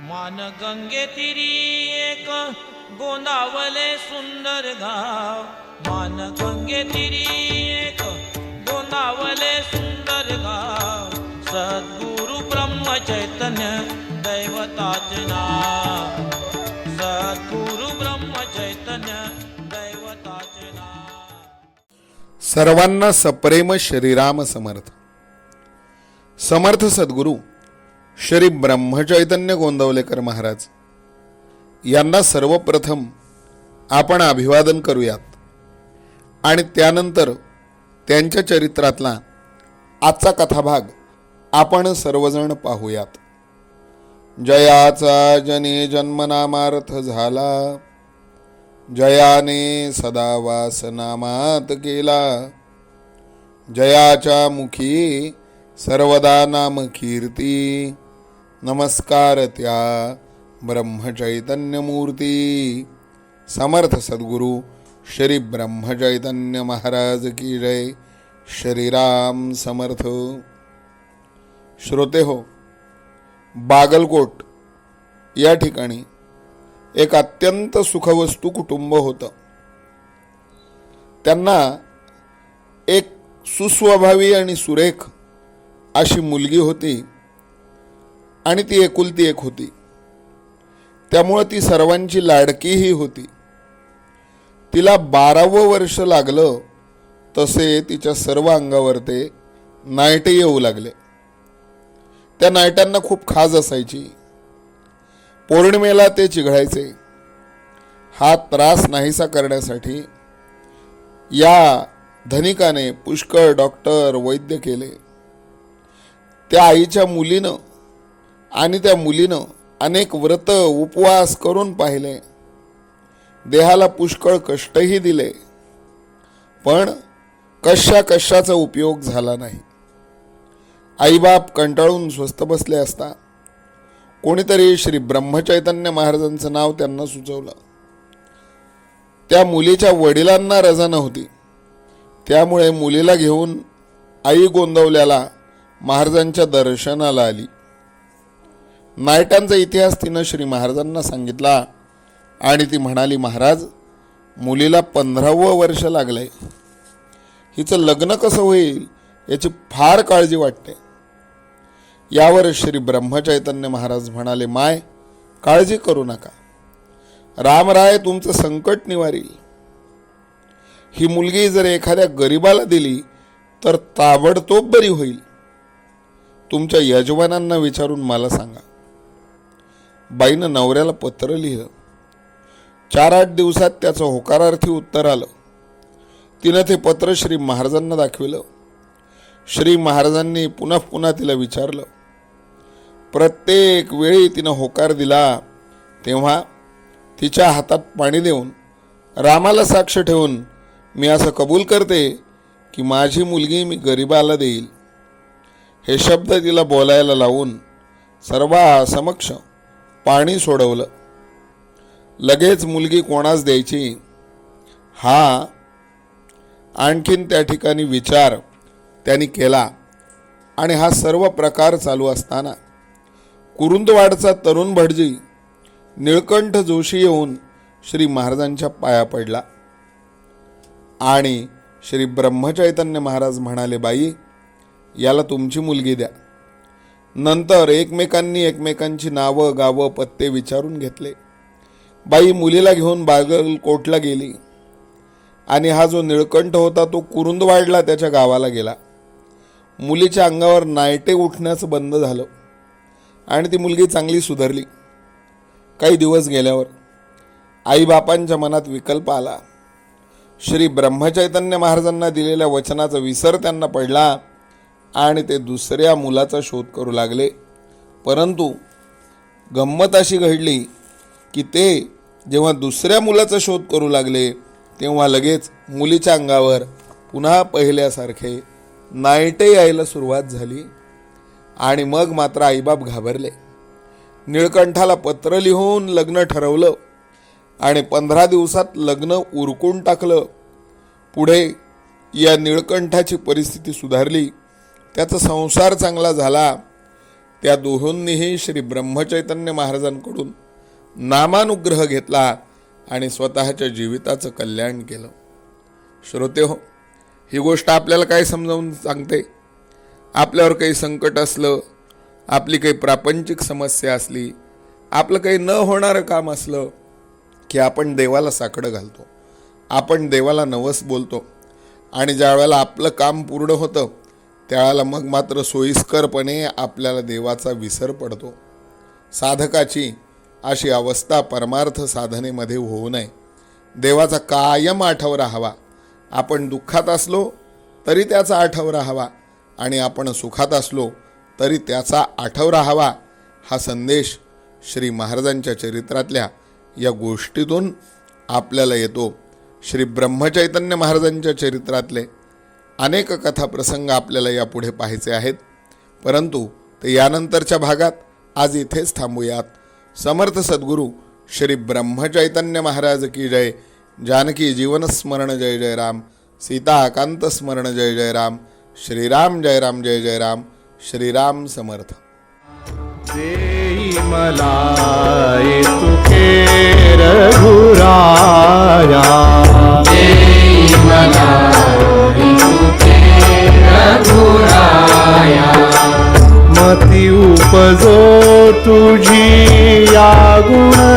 मान गंगे तिरी एक गोंदावले सुंदर गाव. मान गंगे तिरी एक गोंदावले सुंदर गाव. सद्गुरु ब्रह्म चैतन्य दैवताचे नाव. सद्गुरु ब्रह्म चैतन्य दैवताचे नाव. सर्वांना सप्रेम श्रीराम समर्थ. समर्थ सद्गुरू श्री ब्रह्मचैतन्य गोंदवलेकर महाराज यांना सर्वप्रथम आपण अभिवादन करूयात. आणि त्यानंतर त्यांच्या चरित्रातला आजचा कथाभाग आपण सर्वजण पाहूयात. जयाचा जने जन्मनामार्थ झाला जयाने सदा वासनामात केला जयाच्या मुखी सर्वदा नाम कीर्ती नमस्कार त्या ब्रह्मचैतन्यमूर्ती. समर्थ सद्गुरू श्री ब्रह्मचैतन्य महाराज की जय. श्रीराम समर्थ. श्रोते हो बागलकोट या ठिकाणी एक अत्यंत सुखवस्तू कुटुंब होतं. त्यांना एक सुस्वभावी आणि सुरेख अशी मुलगी होती. आणि ती एकुलती एक होती. त्यामुळं ती सर्वांची लाडकीही होती. तिला बारावं वर्ष लागलं तसे तिच्या सर्व अंगावर ते नायटे येऊ लागले. त्या नायटांना खूप खाज असायची. पौर्णिमेला ते चिघळायचे. हा त्रास नाहीसा करण्यासाठी या धनिकाने पुष्कळ डॉक्टर वैद्य केले. त्या आईच्या मुलीनं आणि त्या मुलीनं अनेक व्रत उपवास करून पाहिले. देहाला पुष्कळ कष्टही दिले. पण कशा कशाचा उपयोग झाला नाही. आईबाप कंटाळून स्वस्त बसले असता कोणीतरी श्री ब्रह्मचैतन्य महाराजांचं नाव त्यांना सुचवलं. त्या मुलीच्या वडिलांना रजा नव्हती. त्यामुळे मुलीला घेऊन आई गोंदवल्याला महाराजांच्या दर्शनाला आली. नायटांचा इतिहास तिनं श्री महाराजांना सांगितला आणि ती म्हणाली महाराज मुलीला पंधरावं वर्ष लागलंय. हिचं लग्न कसं होईल याची फार काळजी वाटते. यावर श्री ब्रह्मचैतन्य महाराज म्हणाले माय काळजी करू नका. रामराय तुमचं संकट निवारील ही मुलगी जर एखाद्या गरिबाला दिली तर ताबडतोब बरी होईल. तुमच्या यजमानांना विचारून मला सांगा. बाईनं नवऱ्याला पत्र लिहिलं. चार आठ दिवसात त्याचं होकारार्थी उत्तर आलं. तिनं ते पत्र श्री महाराजांना दाखविलं. श्री महाराजांनी पुन्हा पुन्हा तिला विचारलं. प्रत्येक वेळी तिनं होकार दिला तेव्हा तिच्या हातात पाणी देऊन रामाला साक्ष ठेवून मी असं कबूल करते की माझी मुलगी मी गरिबाला देईल. हे शब्द तिला बोलायला लावून सर्वासमक्ष पाणी सोडवलं. लगेच मुलगी कोणास द्यायची? हा आणखीन त्या ठिकाणी विचार त्यांनी केला. आणि हा सर्व प्रकार चालू असताना कुरुंदवाडचा तरुण भटजी निळकंठ जोशी येऊन श्री महाराजांच्या पाया पडला. आणि श्री ब्रह्मचैतन्य महाराज म्हणाले बाई याला तुमची मुलगी द्या. नंतर एकमेकांनी एकमेकांची नावं गावं पत्ते विचारून घेतले. बाई मुलीला घेऊन बागलकोटला गेली. आणि हा जो निळकंठ होता तो कुरुंदवाडला त्याच्या गावाला गेला. मुलीच्या अंगावर नायटे उठण्याचं बंद झालं. आणि ती मुलगी चांगली सुधारली. काही दिवस गेल्यावर आईबापांच्या मनात विकल्प आला. श्री ब्रह्मचैतन्य महाराजांना दिलेल्या वचनाचा विसर त्यांना पडला. आणि ते दुसऱ्या मुलाचा शोध करू लागले. परंतु गंमत अशी घडली की ते जेव्हा दुसऱ्या मुलाचा शोध करू लागले तेव्हा लगेच मुलीच्या अंगावर पुन्हा पहिल्यासारखे नायटे यायला सुरुवात झाली आणि मग मात्र आईबाप घाबरले. निळकंठाला पत्र लिहून लग्न ठरवलं आणि पंधरा दिवसात लग्न उरकून टाकलं. पुढे या निळकंठाची परिस्थिती सुधारली. त्याचा संसार चांगला झाला त्या दोहोंनीही श्री ब्रह्मचैतन्य महाराजांकडून नामानुग्रह घेतला आणि स्वतःच्या जीविताचं कल्याण केलं. श्रोते हो ही गोष्ट आपल्याला काय समजावून सांगते? आपल्यावर काही संकट असलं आपली काही प्रापंचिक समस्या असली आपलं काही न होणारं काम असलं की आपण देवाला साकडं घालतो. आपण देवाला नवस बोलतो. आणि ज्या वेळेला आपलं काम पूर्ण होतं त्यावेळेला मग मात्र सोयीस्करपणे आपल्याला देवाचा विसर पडतो. साधकाची अशी अवस्था परमार्थ साधनेमध्ये होऊ नये. देवाचा कायम आठव राहावा आपण दुःखात असलो तरी त्याचा आठव राहावा आणि आपण सुखात असलो तरी त्याचा आठव राहावा हा संदेश श्री महाराजांच्या चरित्रातल्या या गोष्टीतून आपल्याला येतो. श्री ब्रह्मचैतन्य महाराजांच्या चरित्रातले अनेक कथाप्रसंग आपल्याला यापुढे पाहायचे आहेत. परंतु ते यानंतरच्या भागात आज इथेच थांबूयात. समर्थ सद्गुरू श्री ब्रह्मचैतन्य महाराज की जय. जानकी जीवनस्मरण जय जय राम. सीताकांत स्मरण जय जय राम. श्रीराम जय राम जय जय राम. श्रीराम समर्थ. देई मला या